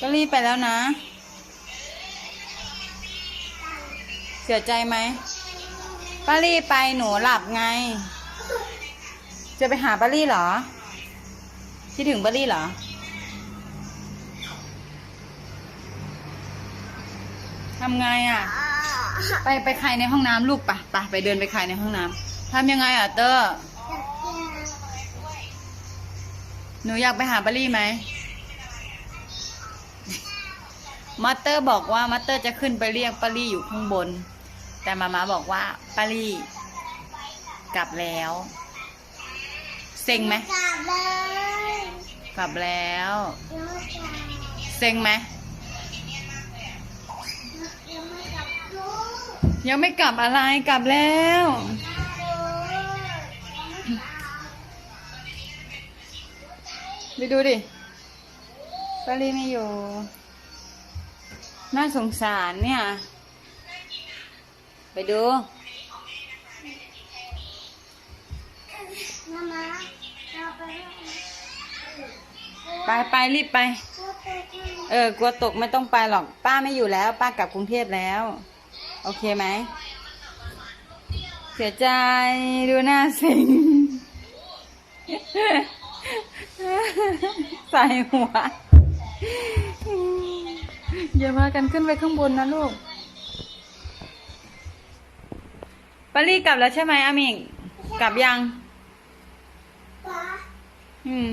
ก็รีบไปแล้วนะ เสียใจไหมป้ารีบไปหนูหลับไง จะไปหาป้ารีเหรอ คิดถึงป้ารีเหรอ ทำไงอะ ไปไปใครในห้องน้ำลูกปะปะไปเดินไปใครในห้องน้ำทำยังไงอะเตอร์ หนูอยากไปหาป้ารี่ไหม มัตเตอร์บอกว่ามัตเตอร์จะขึ้นไปเรียกปารี่อยู่ข้างบน แต่มามาบอกว่าปารี่กลับแล้วเซ็งไหมกลับเลยกลับแล้วเซ็งไหมยังไม่กลับอะไรกลับแล้วไปดูดิปาลีไม่อยู่ น่าสงสารเนี่ย ไปดูมามาเราไปไปไปรีบไป เออกลัวตกไม่ต้องไปหรอก ป้าไม่อยู่แล้ว ป้ากลับกรุงเทพแล้ว โอเคไหม เสียใจดูหน้าสิงใส่หัว อย่าพากันขึ้นไปข้างบนนะลูกปารีกลับแล้วใช่ไหมอามิงกลับยังป๊าอืม